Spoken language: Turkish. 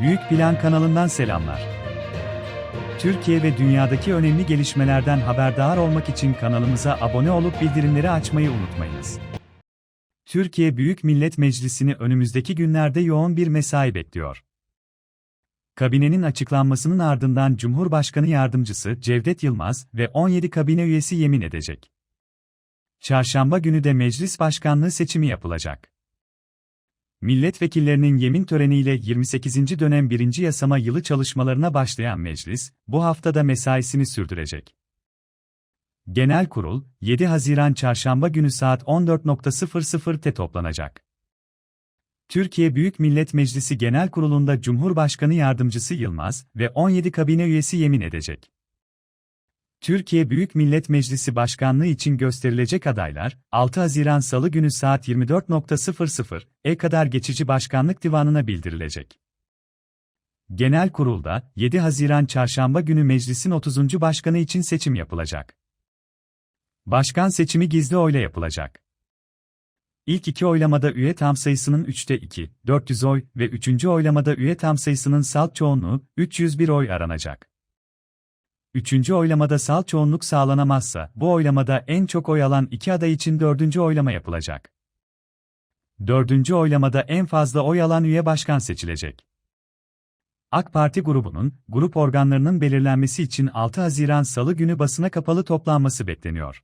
Büyük Plan kanalından selamlar. Türkiye ve dünyadaki önemli gelişmelerden haberdar olmak için kanalımıza abone olup bildirimleri açmayı unutmayınız. Türkiye Büyük Millet Meclisi'ni önümüzdeki günlerde yoğun bir mesai bekliyor. Kabinenin açıklanmasının ardından Cumhurbaşkanı Yardımcısı Cevdet Yılmaz ve 17 kabine üyesi yemin edecek. Çarşamba günü de meclis başkanlığı seçimi yapılacak. Milletvekillerinin yemin töreniyle 28. dönem 1. yasama yılı çalışmalarına başlayan meclis, bu haftada mesaisini sürdürecek. Genel kurul, 7 Haziran Çarşamba günü saat 14.00'te toplanacak. Türkiye Büyük Millet Meclisi Genel Kurulu'nda Cumhurbaşkanı Yardımcısı Yılmaz ve 17 kabine üyesi yemin edecek. Türkiye Büyük Millet Meclisi Başkanlığı için gösterilecek adaylar, 6 Haziran Salı günü saat 24.00'e kadar geçici başkanlık divanına bildirilecek. Genel kurulda, 7 Haziran Çarşamba günü meclisin 30. başkanı için seçim yapılacak. Başkan seçimi gizli oyla yapılacak. İlk iki oylamada üye tam sayısının 3'te 2, 400 oy ve üçüncü oylamada üye tam sayısının salt çoğunluğu, 301 oy aranacak. Üçüncü oylamada salt çoğunluk sağlanamazsa, bu oylamada en çok oy alan iki aday için dördüncü oylama yapılacak. Dördüncü oylamada en fazla oy alan üye başkan seçilecek. AK Parti grubunun, grup organlarının belirlenmesi için 6 Haziran Salı günü basına kapalı toplanması bekleniyor.